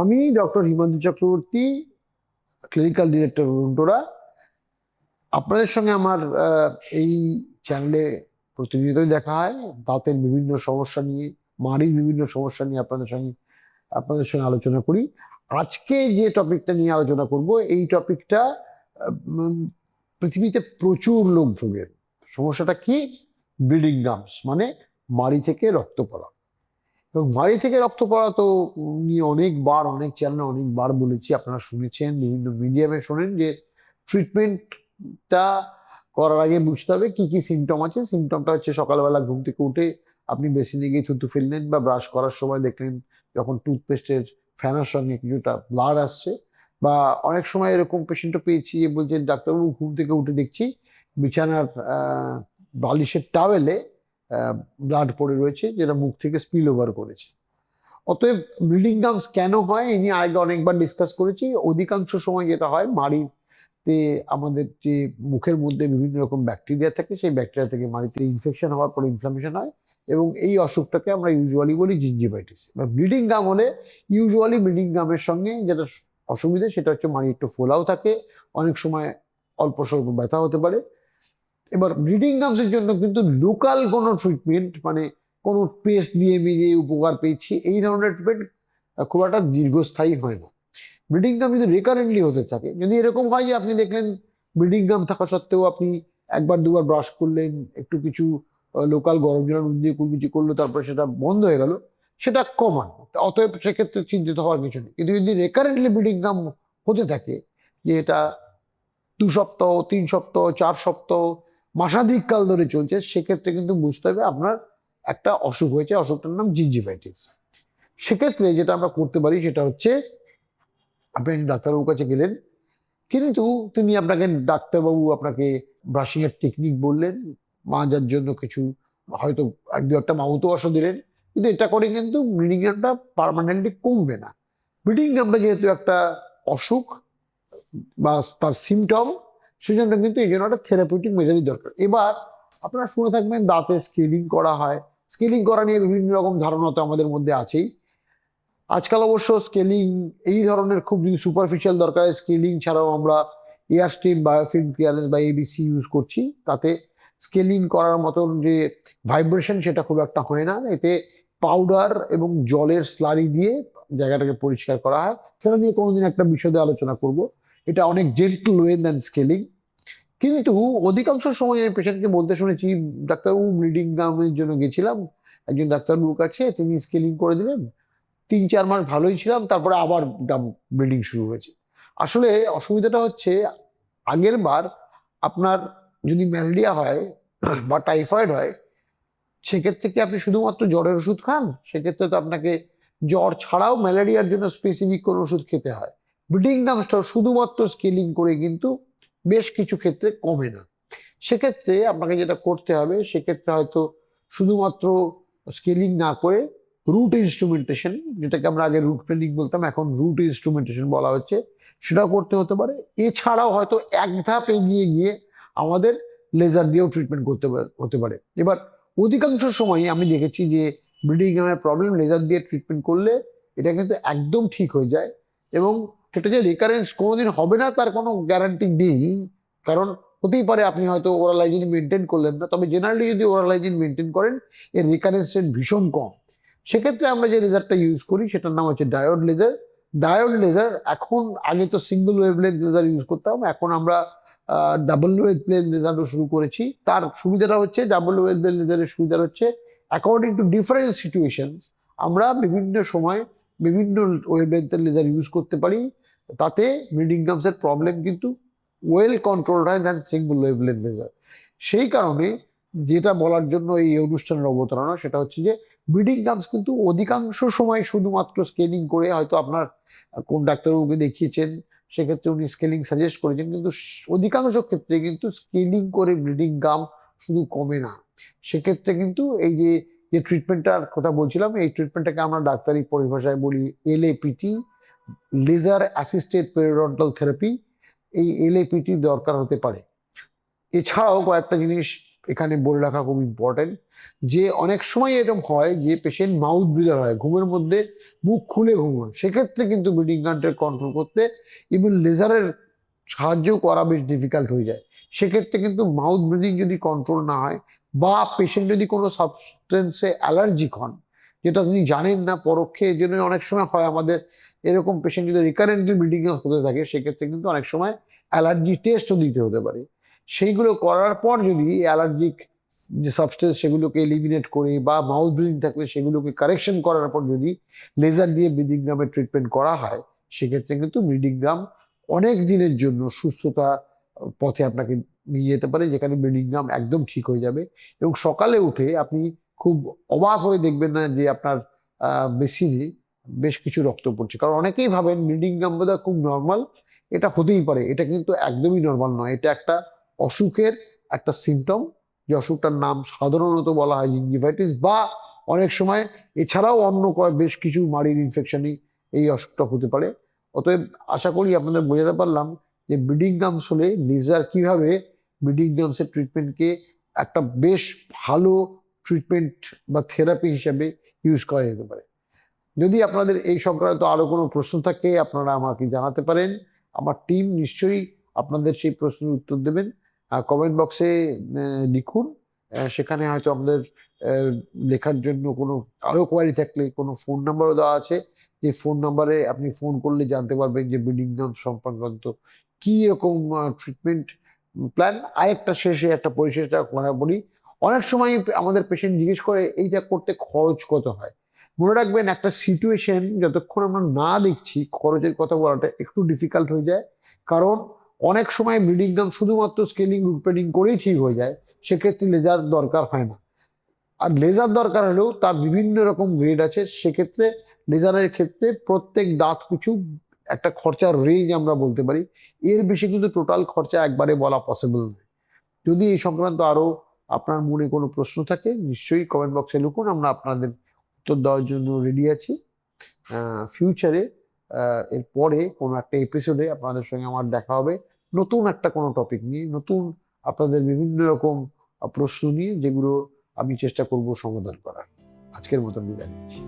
আমি doctor Himadri Chakraborty clinical director রুন্টোরা আপনাদের সঙ্গে আমার এই চ্যানেলে প্রতিনিয়তই দেখা হয়। দাঁতের বিভিন্ন সমস্যা নিয়ে, মাড়ির বিভিন্ন সমস্যা নিয়ে আপনাদের সঙ্গে আপনাদের সঙ্গে আলোচনা করি। আজকে যে টপিকটা নিয়ে আলোচনা করব, এই টপিকটা পৃথিবীতে প্রচুর লোক ভোগেন সমস্যাটা কি? ব্লিডিং গামস মানে মাড়ি থেকে রক্ত পড়া। এবং মাড়ি থেকে রক্ত পড়া তো নিয়ে অনেকবার, অনেক চ্যানেলে অনেকবার বলেছি, আপনারা শুনেছেন, বিভিন্ন মিডিয়ামে শোনেন যে ট্রিটমেন্টটা করার আগে বুঝতে হবে কী কী সিমটম আছে। সিমটমটা হচ্ছে সকালবেলা ঘুম থেকে উঠে আপনি বেসিনে গিয়ে থুতু ফেললেন বা ব্রাশ করার সময় দেখলেন যখন টুথপেস্টের ফ্যানের সঙ্গে কিছুটা ব্লাড আসছে বা অনেক সময় এরকম পেশেন্টও পেয়েছি বলছেন, ডাক্তারবাবু, ঘুম থেকে উঠে দেখছি বিছানার বালিশের টাওয়েলে ব্লাড পড়ে রয়েছে, যেটা মুখ থেকে স্পিল ওভার করেছে। অতএব ব্লিডিং গামস কেন হয় এই নিয়ে আগে অনেকবার ডিসকাস করেছি। অধিকাংশ সময় যেটা হয়, মাড়িতে আমাদের যে মুখের মধ্যে বিভিন্ন রকম ব্যাকটেরিয়া থাকে, সেই ব্যাকটেরিয়া থেকে মাড়িতে ইনফেকশন হওয়ার পর ইনফ্লামেশন হয় এবং এই অসুখটাকে আমরা ইউজুয়ালি বলি জিঞ্জিভাইটিস বা ব্লিডিং গাম হলে ইউজুয়ালি ব্লিডিং গামের সঙ্গে যেটা অসুবিধা, সেটা হচ্ছে মাড়ি একটু ফোলাও থাকে। অনেক সময় অল্প স্বল্প ব্যথা হতে পারে। এবার ব্লিডিং গামসের জন্য কিন্তু লোকাল কোনো ট্রিটমেন্ট মানে কোনো পেস্ট দিয়ে আমি যে উপকার পেয়েছি, এই ধরনের ট্রিটমেন্ট খুব একটা দীর্ঘস্থায়ী হয় না। ব্লিডিং গাম যদি রেকারেন্টলি হতে থাকে, যদি এরকম হয় যে আপনি দেখলেন ব্লিডিং গাম থাকা সত্ত্বেও আপনি একবার, দুবার ব্রাশ করলেন, একটু কিছু লোকাল গরম জল দিয়ে কিছু করল, তারপরে সেটা বন্ধ হয়ে গেল, সেটা কমান অতএব সেক্ষেত্রে চিন্তিত হওয়ার কিছু নেই। কিন্তু যদি রেকারেন্টলি ব্লিডিং গাম হতে থাকে, যে এটা দু সপ্তাহ, তিন সপ্তাহ, চার সপ্তাহ মাসাধিক কাল ধরে চলছে, সেক্ষেত্রে কিন্তু বুঝতে হবে আপনার একটা অসুখ হয়েছে, অসুখটার নাম জিঞ্জিভাইটিস সেক্ষেত্রে যেটা আমরা করতে পারি সেটা হচ্ছে, আপনি ডাক্তারবাবুর কাছে গেলেন, কিন্তু তিনি আপনাকে ডাক্তারবাবু আপনাকে ব্রাশিংয়ের টেকনিক বললেন, মাজার জন্য কিছু, হয়তো এক দু একটা মাউথওয়াশও দিলেন, কিন্তু এটা করে কিন্তু ব্লিডিং গামটা পারমানেন্টলি কমবে না। ব্লিডিং গামটা যেহেতু একটা অসুখ, বা তার সিমটম সেজন্য কিন্তু এই জন্য একটা থেরাপিউটিক মেজারই দরকার। এবার আপনারা শুনে থাকবেন দাঁতে স্কেলিং করা হয়। স্কেলিং করা নিয়ে বিভিন্ন রকম ধারণা তো আমাদের মধ্যে আছেই। আজকাল অবশ্য স্কেলিং এই ধরনের খুব যদি সুপারফিশিয়াল দরকার স্কেলিং ছাড়াও আমরা এয়ার স্ট্রিম বায়োফিল্ম ক্লিয়ারেন্স বা এবিসি ইউজ করছি। তাতে স্কেলিং করার মতন যে ভাইব্রেশন সেটা খুব একটা হয় না। এতে পাউডার এবং জলের স্লারি দিয়ে জায়গাটাকে পরিষ্কার করা হয়। সেটা নিয়ে কোনোদিন একটা বিশদে আলোচনা করব। এটা অনেক জেন্টল ওয়ে দেন স্কেলিং কিন্তু অধিকাংশ সময় আমি পেশেন্টকে বলতে শুনেছি, ডাক্তারবাবু ব্লিডিং গামের জন্য গেছিলাম, একজন ডাক্তারবাবুর কাছে, তিনি স্কেলিং করে দিলেন। তিন চার মাস ভালোই ছিলাম, তারপরে আবার ব্লিডিং শুরু হয়েছে। আসলে অসুবিধাটা হচ্ছে, আগের বার আপনার যদি ম্যালেরিয়া হয় বা টাইফয়েড হয়, সেক্ষেত্রে কি আপনি শুধুমাত্র জ্বরের ওষুধ খান? সেক্ষেত্রে তো আপনাকে জ্বর ছাড়াও ম্যালেরিয়ার জন্য স্পেসিফিক কোনো ওষুধ খেতে হয়। ব্লিডিং গামসটা শুধুমাত্র স্কেলিং করে কিন্তু বেশ কিছু ক্ষেত্রে কমে না। সেক্ষেত্রে আপনাকে যেটা করতে হবে, সেক্ষেত্রে হয়তো শুধুমাত্র স্কেলিং না করে রুট ইনস্ট্রুমেন্টেশন যেটাকে আমরা আগে রুট প্ল্যানিং বলতাম, এখন রুট ইনস্ট্রুমেন্টেশন বলা হচ্ছে সেটাও করতে হতে পারে। এছাড়াও হয়তো এক ধাপ এগিয়ে গিয়ে আমাদের লেজার দিয়েও ট্রিটমেন্ট করতে হতে পারে। এবার অধিকাংশ সময় আমি দেখেছি যে ব্লিডিং প্রবলেম লেজার দিয়ে ট্রিটমেন্ট করলে এটা কিন্তু একদম ঠিক হয়ে যায় এবং সেটা যে রিকারেন্স কোনোদিন হবে না, তার কোনো গ্যারান্টি নেই। কারণ হতেই পারে আপনি হয়তো ওরাল হাইজিন মেনটেন করলেন না, তবে জেনারেলি যদি ওরাল হাইজিন মেনটেন করেন, এর রিকারেন্স রেট ভীষণ কম। সেক্ষেত্রে আমরা যে লেজারটা ইউজ করি, সেটার নাম হচ্ছে ডায়োড লেজার ডায়োড লেজার এখন, আগে তো সিঙ্গেল ওয়েভলেন্থ লেজার ইউজ করতাম, এখন আমরা ডাবল ওয়েভলেন্থ লেজারও শুরু করেছি। তার সুবিধাটা হচ্ছে ডাবল ওয়েভলেন্থ লেজারের সুবিধা হচ্ছে অ্যাকর্ডিং টু ডিফারেন্ট সিচুয়েশনস আমরা বিভিন্ন সময় বিভিন্ন ওয়েভলেন্থের লেজার ইউজ করতে পারি। তাতে ব্লিডিং গামসের প্রবলেম কিন্তু ওয়েল কন্ট্রোল হয় দ্যান সিঙ্গল ওয়েভলেন্থ লেজার সেই কারণে যেটা বলার জন্য এই অনুষ্ঠানের অবতারণা, সেটা হচ্ছে যে ব্লিডিং গামস কিন্তু অধিকাংশ সময় শুধুমাত্র স্কেলিং করে হয়তো আপনার কোন ডাক্তারবাবুকে দেখিয়েছেন, সেক্ষেত্রে উনি স্কেলিং সাজেস্ট করেছেন, কিন্তু অধিকাংশ ক্ষেত্রে কিন্তু স্কেলিং করে ব্লিডিং গাম শুধু কমে না। সেক্ষেত্রে কিন্তু এই যে যে ট্রিটমেন্টটার কথা বলছিলাম, এই ট্রিটমেন্টটাকে আমরা ডাক্তারি পরিভাষায় বলি LAPT laser assisted periodontal therapy এই এলএপিটি দরকার হতে পারে। এছাড়াও কয়েকটা জিনিস এখানে বলে রাখা খুব ইম্পর্টেন্ট যে অনেক সময় এরকম হয় যে পেশেন্ট মাউথ ব্রিদার হয়, ঘুমের মধ্যে মুখ খুলে ঘুমোয়, সেক্ষেত্রে কিন্তু ব্রিডিং গানটা কন্ট্রোল করতে ইভেন লেজারের সাহায্য করা বেশ ডিফিকাল্ট হয়ে যায়। সেক্ষেত্রে কিন্তু মাউথ ব্রিদিং যদি কন্ট্রোল না হয় বা পেশেন্ট যদি কোনো সাবস্টেন্সে অ্যালার্জিক হন, যেটা তিনি জানেন না পরোক্ষে এই জন্য অনেক সময় হয় আমাদের এরকম পেশেন্ট যদি রিকারেন্টলি ব্লিডিং হতে থাকে, সেক্ষেত্রে কিন্তু অনেক সময় অ্যালার্জি টেস্টও দিতে হতে পারে। সেইগুলো করার পর যদি অ্যালার্জিক যে সাবস্টেন্স সেগুলোকে এলিমিনেট করে বা মাউথ ব্রিদিং থাকলে সেগুলোকে কারেকশন করার পর যদি লেজার দিয়ে ব্রিদিং গ্রামের ট্রিটমেন্ট করা হয়, সেক্ষেত্রে কিন্তু ব্রিডিং গ্রাম অনেক দিনের জন্য সুস্থতা পথে আপনাকে নিয়ে যেতে পারে, যেখানে ব্রিডিং গ্রাম একদম ঠিক হয়ে যাবে। এবং সকালে উঠে আপনি খুব অবাক হয়ে দেখবেন না যে আপনার বেসিনে বেশ কিছু রক্ত পড়ছে। কারণ অনেকেই ভাবেন ব্লিডিং গাম বোধহয় খুব নর্মাল এটা হতেই পারে, এটা কিন্তু একদমই নর্মাল নয়। এটা একটা অসুখের একটা সিমটম যে অসুখটার নাম সাধারণত বলা হয় জিঞ্জিভাইটিস বা অনেক সময় এছাড়াও অন্য কয় বেশ কিছু মাড়ির ইনফেকশনই এই অসুখটা হতে পারে। অতএব আশা করি আপনাদের বোঝাতে পারলাম যে ব্লিডিং গামস হলে লেজার কীভাবে ব্লিডিং গামসের ট্রিটমেন্টকে একটা বেশ ভালো ট্রিটমেন্ট বা থেরাপি হিসাবে ইউজ করা যেতে পারে। যদি আপনাদের এই সংক্রান্ত আরও কোনো প্রশ্ন থাকে, আপনারা আমাকে জানাতে পারেন। আমার টিম নিশ্চয়ই আপনাদের সেই প্রশ্নের উত্তর দেবেন। কমেন্ট বক্সে লিখুন। সেখানে হয়তো আমাদের লেখার জন্য কোনো, আরও কোয়ারি থাকলে কোনো ফোন নাম্বারও দেওয়া আছে। যে ফোন নাম্বারে আপনি ফোন করলে জানতে পারবেন যে ব্লিডিং গাম সংক্রান্ত কি রকম ট্রিটমেন্ট প্ল্যান আরেকটা শেষে একটা পরিশেষটা কথা বলি, অনেক সময় আমাদের পেশেন্ট জিজ্ঞেস করে, এইটা করতে খরচ কত হয়? মনে রাখবেন একটা সিচুয়েশন যতক্ষণ আমরা না দেখছি, খরচের কথা বলাটা একটু ডিফিকাল্ট হয়ে যায়। কারণ অনেক সময় ব্লিডিং গাম শুধুমাত্র স্কেলিং রুটপেডিং করেই ঠিক হয়ে যায়। সেক্ষেত্রে লেজার দরকার হয় না। আর লেজার দরকার হলেও তার বিভিন্ন রকম গ্রেড আছে। সেক্ষেত্রে লেজারের ক্ষেত্রে প্রত্যেক দাঁত কিছু একটা খরচার রেঞ্জ আমরা বলতে পারি। এর বেশি কিন্তু টোটাল খরচা একবারে বলা পসিবল নয়। যদি এই সংক্রান্ত আরও আপনার মনে কোনো প্রশ্ন থাকে, নিশ্চয়ই কমেন্ট বক্সে লিখুন। আমরা আপনাদের উত্তর দেওয়ার জন্য রেডি আছি। ফিউচারে এর পরে কোনো একটা এপিসোডে আপনাদের সঙ্গে আমার দেখা হবে। নতুন একটা কোনো টপিক নিয়ে, নতুন আপনাদের বিভিন্ন রকম প্রশ্ন নিয়ে যেগুলো আমি চেষ্টা করব সমাধান করার। আজকের মতন বিদায় নিচ্ছি।